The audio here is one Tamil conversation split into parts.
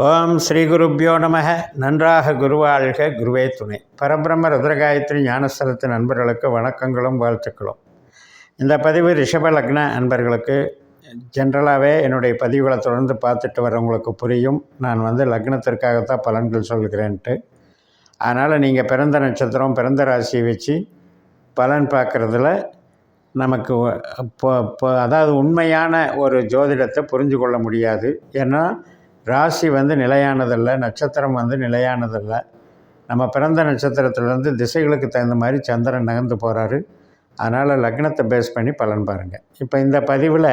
ஓம் ஸ்ரீ குருப்பியோ நமக. நன்றாக குருவாழ்க குருவே துணை. பரபிரம்ம ருத்ரகாயத்ரி ஞானஸ்தலத்து நண்பர்களுக்கு வணக்கங்களும் வாழ்த்துக்களும். இந்த பதிவு ரிஷப லக்ன அன்பர்களுக்கு ஜென்ரலாகவே என்னுடைய பதிவுகளை தொடர்ந்து பார்த்துட்டு வரவங்களுக்கு புரியும். நான் வந்து லக்னத்திற்காகத்தான் பலன்கள் சொல்கிறேன்ட்டு. அதனால் நீங்கள் பிறந்த நட்சத்திரம் பிறந்த ராசியை வச்சு பலன் பார்க்குறதுல நமக்கு இப்போ இப்போ அதாவது உண்மையான ஒரு ஜோதிடத்தை புரிஞ்சு கொள்ள முடியாது. ஏன்னா ராசி வந்து நிலையானதல்ல நட்சத்திரம் வந்து நிலையானதல்ல. நம்ம பிறந்த நட்சத்திரத்துலேருந்து திசைகளுக்கு தகுந்த மாதிரி சந்திரன் நகர்ந்து போகிறாரு அதனால் லக்னத்தை பேஸ் பண்ணி பலன் பாருங்கள் இப்போ இந்த பதிவில்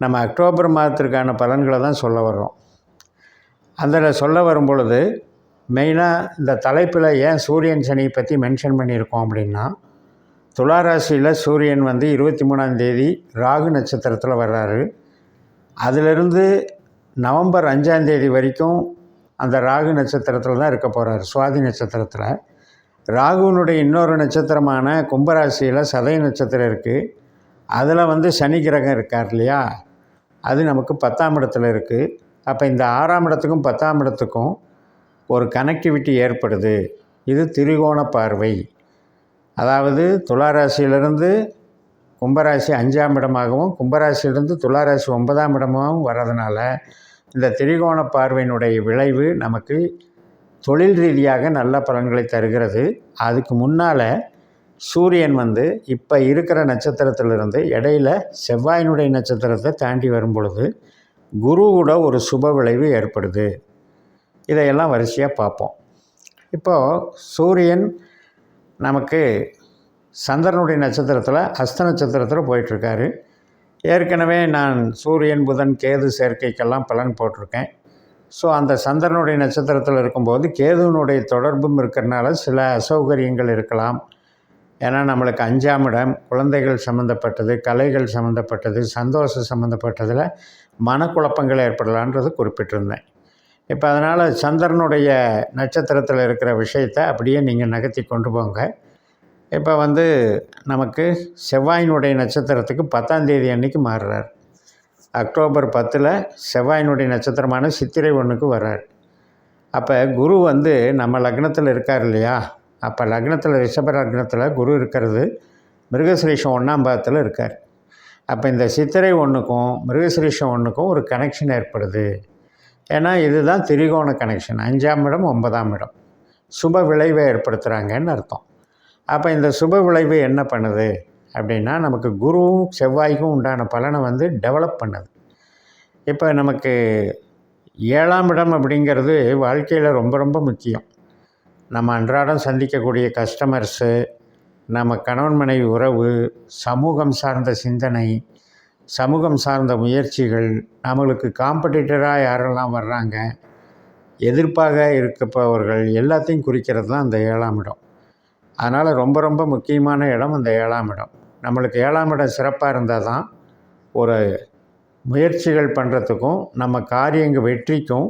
நம்ம அக்டோபர் மாதத்திற்கான பலன்களை தான் சொல்ல வர்றோம். அதில் சொல்ல வரும் பொழுது மெயினாக இந்த தலைப்பில் ஏன் சூரியன் சனியை பற்றி மென்ஷன் பண்ணியிருக்கோம் அப்படின்னா துளாராசியில் சூரியன் வந்து இருபத்தி மூணாம் தேதி ராகு நட்சத்திரத்தில் வர்றாரு. அதிலிருந்து நவம்பர் அஞ்சாம் தேதி வரைக்கும் அந்த ராகு நட்சத்திரத்தில் தான் இருக்க போகிறார் சுவாதி நட்சத்திரத்தில். ராகுனுடைய இன்னொரு நட்சத்திரமான கும்பராசியில் சதய நட்சத்திரம் இருக்குது அதில் வந்து சனி கிரகம் இருக்கார் இல்லையா? அது நமக்கு பத்தாம் இடத்துல இருக்குது அப்போ இந்த ஆறாம் இடத்துக்கும் பத்தாம் இடத்துக்கும் ஒரு கனெக்டிவிட்டி ஏற்படுது. இது திரிகோண பார்வை. அதாவது துளாராசியிலிருந்து கும்பராசி அஞ்சாம் இடமாகவும் கும்பராசியிலிருந்து துளாராசி ஒன்பதாம் இடமாகவும் வர்றதுனால இந்த திரிகோண பார்வையினுடைய விளைவு நமக்கு தொழில் ரீதியாக நல்ல பலன்களை தருகிறது. அதுக்கு முன்னால் சூரியன் வந்து இப்போ இருக்கிற நட்சத்திரத்திலிருந்து இடையில செவ்வாயினுடைய நட்சத்திரத்தை தாண்டி வரும் பொழுது குரு கூட ஒரு சுப விளைவு ஏற்படுது. இதையெல்லாம் வரிசையாக பார்ப்போம். இப்போது சூரியன் நமக்கு சந்திரனுடைய நட்சத்திரத்தில் அஸ்த நட்சத்திரத்தில் போயிட்டுருக்காரு. ஏற்கனவே நான் சூரியன் புதன் கேது சேர்க்கைக்கெல்லாம் பலன் போட்டிருக்கேன். ஸோ அந்த சந்திரனுடைய நட்சத்திரத்தில் இருக்கும்போது கேதுவினுடைய தொடர்பும் இருக்கிறனால சில அசௌகரியங்கள் இருக்கலாம். ஏன்னா நம்மளுக்கு அஞ்சாம் இடம் குழந்தைகள் சம்மந்தப்பட்டது கலைகள் சம்மந்தப்பட்டது சந்தோஷம் சம்மந்தப்பட்டதில் மனக்குழப்பங்கள் ஏற்படலான்றது குறிப்பிட்டிருந்தேன். இப்போ அதனால் சந்திரனுடைய நட்சத்திரத்தில் இருக்கிற விஷயத்தை அப்படியே நீங்கள் நகர்த்தி கொண்டு போங்க. இப்போ வந்து நமக்கு செவ்வாயினுடைய நட்சத்திரத்துக்கு பத்தாம் தேதி அன்னைக்கு மாறுறார். அக்டோபர் பத்தில் செவ்வாயினுடைய நட்சத்திரமான சித்திரை ஒன்றுக்கு வர்றார். அப்போ குரு வந்து நம்ம லக்னத்தில் இருக்கார் இல்லையா? அப்போ லக்னத்தில் ரிஷப லக்னத்தில் குரு இருக்கிறது. மிருகசிரீஷம் ஒன்றாம் பாகத்தில் இருக்கார். அப்போ இந்த சித்திரை ஒன்றுக்கும் மிருகசிரீஷம் ஒன்றுக்கும் ஒரு கனெக்ஷன் ஏற்படுது. ஏன்னா இதுதான் திரிகோண கனெக்ஷன் அஞ்சாம் இடம் ஒன்பதாம் இடம். சுப விளைவை ஏற்படுத்துகிறாங்கன்னு அர்த்தம். அப்போ இந்த சுப விளைவு என்ன பண்ணுது? அப்படின்னா நமக்கு குருவும் செவ்வாய்க்கும் உண்டான பலனை வந்து டெவலப் பண்ணுது. இப்போ நமக்கு ஏழாம் இடம் அப்படிங்கிறது வாழ்க்கையில் ரொம்ப ரொம்ப முக்கியம். நம்ம அன்றாடம் சந்திக்கக்கூடிய கஸ்டமர்ஸு நம்ம கணவன் மனைவி உறவு சமூகம் சார்ந்த சிந்தனை சமூகம் சார்ந்த முயற்சிகள் நம்மளுக்கு காம்படிட்டராக யாரெல்லாம் வர்றாங்க எதிர்ப்பாக இருக்கப்பவர்கள் எல்லாத்தையும் குறிக்கிறது தான் அந்த ஏழாம் இடம். அதனால் ரொம்ப ரொம்ப முக்கியமான இடம் அந்த ஏழாம் இடம். நம்மளுக்கு ஏழாம் இடம் சிறப்பாக இருந்தால் தான் ஒரு முயற்சிகள் பண்ணுறதுக்கும் நம்ம காரியங்கள் வெற்றிக்கும்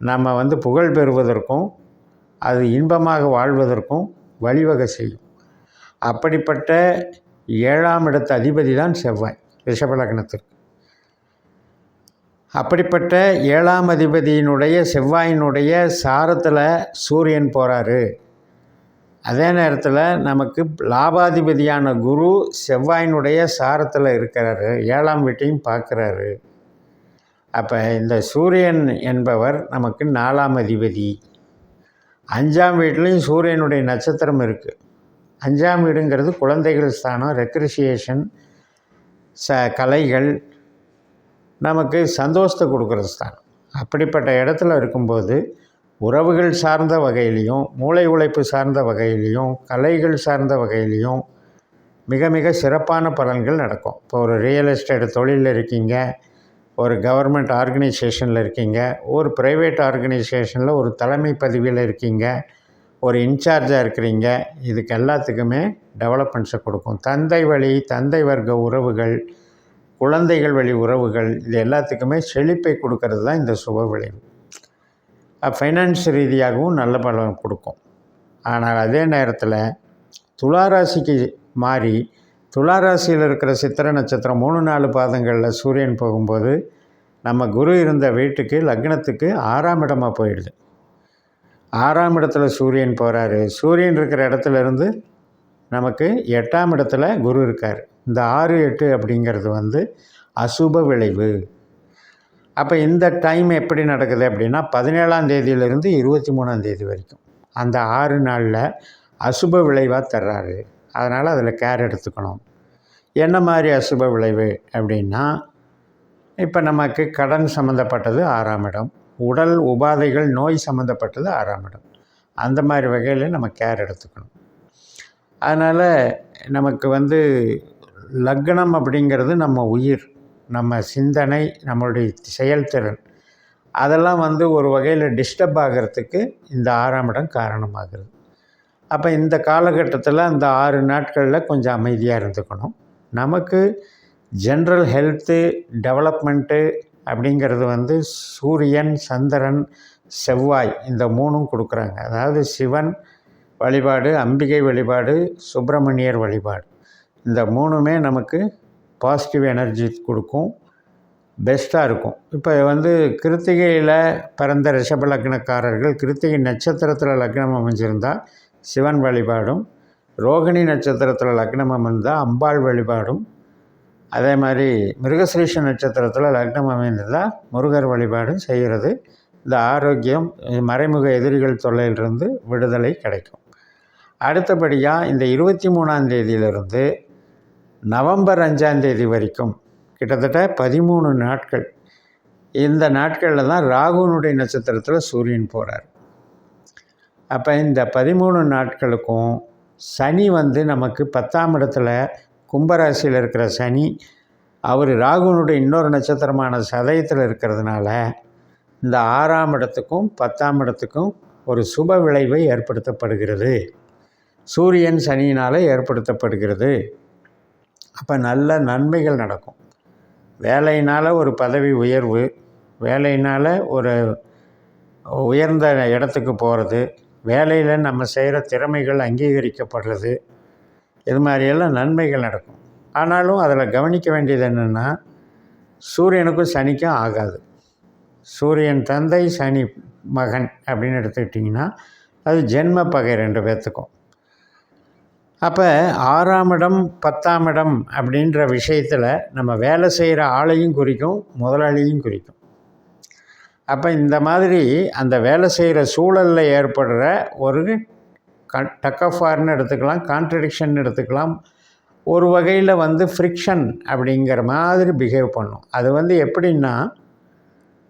நம்ம வந்து புகழ் பெறுவதற்கும் அது இன்பமாக வாழ்வதற்கும் வழிவகை செய்யும். அப்படிப்பட்ட ஏழாம் இடத்து அதிபதி தான் செவ்வாய் ரிஷபலக்னத்திற்கு அப்படிப்பட்ட ஏழாம் அதிபதியினுடைய செவ்வாயினுடைய சாரத்தில் சூரியன் போகிறாரு அதே நேரத்தில் நமக்கு லாபாதிபதியான குரு செவ்வாயினுடைய சாரத்தில் இருக்கிறாரு. ஏழாம் வீட்டையும் பார்க்குறாரு. அப்போ இந்த சூரியன் என்பவர் நமக்கு நாலாம் அதிபதி. அஞ்சாம் வீட்லேயும் சூரியனுடைய நட்சத்திரம் இருக்குது அஞ்சாம் வீடுங்கிறது குழந்தைகள் ஸ்தானம் ரெக்ரிசியேஷன் ச கலைகள் நமக்கு சந்தோஷத்தை கொடுக்குற ஸ்தானம். அப்படிப்பட்ட இடத்துல இருக்கும்போது உறவுகள் சார்ந்த வகையிலையும் மூளை உழைப்பு சார்ந்த வகையிலையும் கலைகள் சார்ந்த வகையிலையும் மிக மிக சிறப்பான பலன்கள் நடக்கும். இப்போ ஒரு ரியல் எஸ்டேட் தொழிலில் இருக்கீங்க ஒரு கவர்மெண்ட் ஆர்கனைசேஷனில் இருக்கீங்க ஒரு ப்ரைவேட் ஆர்கனைசேஷனில் ஒரு தலைமை பதவியில் இருக்கீங்க ஒரு இன்சார்ஜாக இருக்கிறீங்க இதுக்கு எல்லாத்துக்குமே டெவலப்மெண்ட்ஸை கொடுக்கும். தந்தை வழி தந்தை வர்க்க உறவுகள் குழந்தைகள் வழி உறவுகள் இது எல்லாத்துக்குமே செழிப்பை கொடுக்கறது தான் இந்த சுப விளைவு. ஃபைனான்ஸ் ரீதியாகவும் நல்ல பலன் கொடுக்கும். ஆனால் அதே நேரத்தில் துளாராசிக்கு மாறி துளாராசியில் இருக்கிற சித்திர நட்சத்திரம் மூணு நாலு பாதங்களில் சூரியன் போகும்போது நம்ம குரு இருந்த வீட்டுக்கு லக்னத்துக்கு ஆறாம் இடமாக போயிடுது. ஆறாம் இடத்துல சூரியன் போகிறாரு சூரியன் இருக்கிற இடத்துலேருந்து நமக்கு எட்டாம் இடத்துல குரு இருக்கார். இந்த ஆறு எட்டு அப்படிங்கிறது வந்து அசுப விளைவு. அப்போ இந்த டைம் எப்படி நடக்குது அப்படின்னா பதினேழாம் தேதியிலிருந்து இருபத்தி மூணாம் தேதி வரைக்கும். அந்த ஆறு நாளில் அசுப விளைவாக தர்றாரு. அதனால் அதில் கேர் எடுத்துக்கணும். என்ன மாதிரி அசுப விளைவு அப்படின்னா இப்போ நமக்கு கடன் சம்மந்தப்பட்டது ஆறாம் இடம். உடல் உபாதைகள் நோய் சம்மந்தப்பட்டது ஆறாம் இடம். அந்த மாதிரி வகையில் நம்ம கேர் எடுத்துக்கணும். அதனால் நமக்கு வந்து லக்னம் அப்படிங்கிறது நம்ம உயிர். நம்ம சிந்தனை நம்மளுடைய செயல்திறன் அதெல்லாம் வந்து ஒரு வகையில் டிஸ்டர்ப் ஆகிறதுக்கு இந்த ஆறாம் இடம் காரணமாகிறது. அப்போ இந்த காலகட்டத்தில் அந்த ஆறு நாட்களில் கொஞ்சம் அமைதியாக இருந்துக்கணும். நமக்கு ஜென்ரல் ஹெல்த்து டெவலப்மெண்ட்டு அப்படிங்கிறது வந்து சூரியன் சந்திரன் செவ்வாய் இந்த மூணும் கொடுக்குறாங்க. அதாவது சிவன் வழிபாடு அம்பிகை வழிபாடு சுப்பிரமணியர் வழிபாடு. இந்த மூணுமே நமக்கு பாசிட்டிவ் எனர்ஜி கொடுக்கும். பெஸ்ட்டாக இருக்கும். இப்போ வந்து கிருத்திகையில் பிறந்த ரிஷப லக்னக்காரர்கள் கிருத்திகை நட்சத்திரத்தில் லக்னம் அமைஞ்சிருந்தால் சிவன் வழிபாடும் ரோகிணி நட்சத்திரத்தில் லக்னம் அமைந்தால் அம்பாள் வழிபாடும் அதே மாதிரி மிருகசிரீஷ நட்சத்திரத்தில் லக்னம் அமைந்திருந்தால் முருகர் வழிபாடும் செய்கிறது. இந்த ஆரோக்கியம் மறைமுக எதிரிகள் தொல்லையிலிருந்து விடுதலை கிடைக்கும். அடுத்தபடியாக இந்த இருபத்தி மூணாம் தேதியிலிருந்து நவம்பர் அஞ்சாந்தேதி வரைக்கும் கிட்டத்தட்ட பதிமூணு நாட்கள். இந்த நாட்களில் தான் ராகுனுடைய நட்சத்திரத்தில் சூரியன் போகிறார் அப்போ இந்த பதிமூணு நாட்களுக்கும் சனி வந்து நமக்கு பத்தாம் இடத்துல கும்பராசியில் இருக்கிற சனி அவர் ராகுனுடைய இன்னொரு நட்சத்திரமான சதயத்தில் இருக்கிறதுனால இந்த ஆறாம் இடத்துக்கும் பத்தாம் இடத்துக்கும் ஒரு சுப விளைவை ஏற்படுத்தப்படுகிறது. சூரியன் சனியினால் ஏற்படுத்தப்படுகிறது. அப்போ நல்ல நன்மைகள் நடக்கும். வேலையினால் ஒரு பதவி உயர்வு வேலையினால் ஒரு உயர்ந்த இடத்துக்கு போகிறது வேலையில் நம்ம செய்கிற திறமைகள் அங்கீகரிக்கப்படுறது இது மாதிரியெல்லாம் நன்மைகள் நடக்கும். ஆனாலும் அதில் கவனிக்க வேண்டியது என்னென்னா சூரியனுக்கும் சனிக்கும் ஆகாது. சூரியன் தந்தை சனி மகன் அப்படின்னு எடுத்துக்கிட்டிங்கன்னா அது ஜென்ம பகை ரெண்டு பேர்த்துக்கும் அப்போ ஆறாம் இடம் பத்தாம் இடம் அப்படின்ற விஷயத்தில் நம்ம வேலை செய்கிற ஆளையும் குறிக்கும் முதலாளியும் குறிக்கும். அப்போ இந்த மாதிரி அந்த வேலை செய்கிற சூழலில் ஏற்படுற ஒரு க டக்கஃபார்னு எடுத்துக்கலாம் கான்ட்ரடிக்ஷன் எடுத்துக்கலாம். ஒரு வகையில் வந்து ஃப்ரிக்ஷன் அப்படிங்கிற மாதிரி பிஹேவ் பண்ணும். அது வந்து எப்படின்னா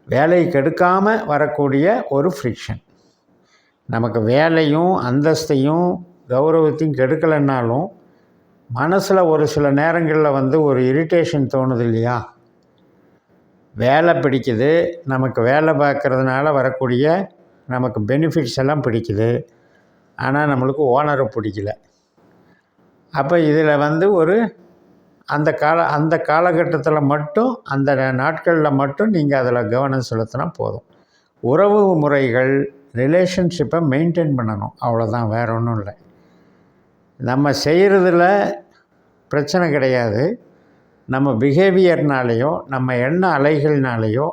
வேலை கெடுக்காமல் வரக்கூடிய ஒரு ஃப்ரிக்ஷன் நமக்கு வேலையும் அந்தஸ்தையும் கௌரவத்தையும் கெடுக்கலைன்னாலும் மனசில் ஒரு சில நேரங்களில் வந்து ஒரு இரிட்டேஷன் தோணுது இல்லையா? வேலை பிடிக்குது. நமக்கு வேலை பார்க்குறதுனால வரக்கூடிய நமக்கு பெனிஃபிட்ஸ் எல்லாம் பிடிக்குது. ஆனால் நம்மளுக்கு ஓனரை பிடிக்கல. அப்போ இதில் வந்து ஒரு அந்த கால அந்த காலகட்டத்தில் மட்டும் அந்த நாட்களில் மட்டும் நீங்கள் அதில் கவனம் செலுத்தினா போதும். உறவு முறைகள் ரிலேஷன்ஷிப்பை மெயின்டைன் பண்ணணும். அவ்வளோதான் வேறு ஒன்றும் இல்லை. நம்ம செய்கிறதுல பிரச்சனை கிடையாது. நம்ம பிஹேவியர்னாலேயோ நம்ம எண்ண அலைகள்னாலேயோ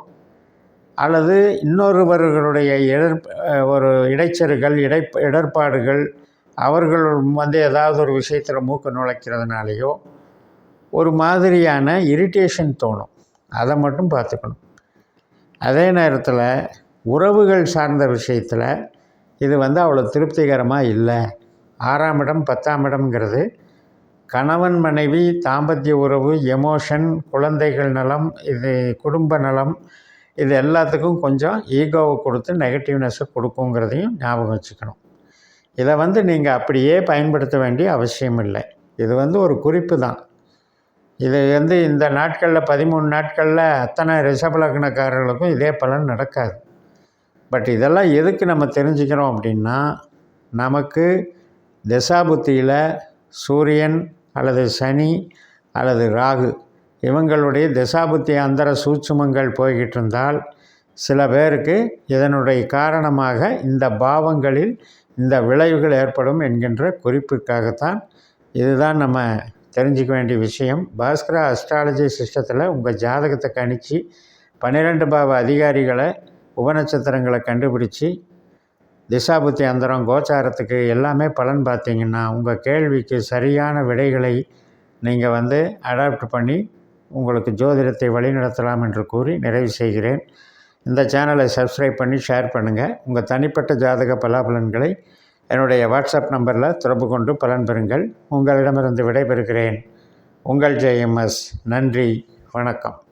அல்லது இன்னொருவர்களுடைய இடர் ஒரு இடைச்சல்கள் இடை இடர்பாடுகள் அவர்கள் வந்து ஏதாவது ஒரு விஷயத்தில் மூக்க நுழைக்கிறதுனாலையோ ஒரு மாதிரியான இரிட்டேஷன் தோணும். அதை மட்டும் பார்த்துக்கணும். அதே நேரத்தில் உறவுகள் சார்ந்த விஷயத்தில் இது வந்து அவ்வளோ திருப்திகரமாக இல்லை. ஆறாம் இடம் பத்தாம் இடம்ங்கிறது. கணவன் மனைவி தாம்பத்திய உறவு எமோஷன் குழந்தைகள் நலம் இது குடும்ப நலம் இது எல்லாத்துக்கும் கொஞ்சம் ஈகோவை கொடுத்து நெகட்டிவ்னஸை கொடுக்குங்கிறதையும் ஞாபகம் வச்சுக்கணும். இதை வந்து நீங்கள் அப்படியே பயன்படுத்த வேண்டிய அவசியம் இல்லை. இது வந்து ஒரு குறிப்பு தான். இது வந்து இந்த நாட்களில் பதிமூணு நாட்களில் அத்தனை ரிஷபலக்னக்காரர்களுக்கும் இதே பலன் நடக்காது. பட் இதெல்லாம் எதுக்கு நம்ம தெரிஞ்சுக்கிறோம் அப்படின்னா நமக்கு தசாபுத்தியில் சூரியன் அல்லது சனி அல்லது ராகு இவங்களுடைய தசாபுத்தி அந்தர சூட்சுமங்கள் போய்கிட்டு இருந்தால் சில பேருக்கு இதனுடைய காரணமாக இந்த பாவங்களில் இந்த விளைவுகள் ஏற்படும் என்கின்ற குறிப்பிற்காகத்தான் இதுதான் நம்ம தெரிஞ்சிக்க வேண்டிய விஷயம். பாஸ்கரா அஸ்ட்ராலஜி சிஸ்டத்தில் உங்கள் ஜாதகத்தை கணித்து பன்னிரெண்டு பாவ அதிகாரிகளை உபநட்சத்திரங்களை கண்டுபிடிச்சி திசாபுத்தி அந்தரம் கோச்சாரத்துக்கு எல்லாமே பலன் பார்த்தீங்கன்னா உங்கள் கேள்விக்கு சரியான விடைகளை நீங்கள் வந்து அடாப்ட் பண்ணி உங்களுக்கு ஜோதிடத்தை வழிநடத்தலாம் என்று கூறி நிறைவு செய்கிறேன். இந்த சேனலை சப்ஸ்கிரைப் பண்ணி ஷேர் பண்ணுங்கள் உங்கள் தனிப்பட்ட ஜாதக பலாபலன்களை என்னுடைய வாட்ஸ்அப் நம்பரில் தொடர்பு கொண்டு பலன் பெறுங்கள். உங்களிடமிருந்து விடைபெறுகிறேன். உங்கள் ஜேஎம்எஸ் நன்றி. வணக்கம்.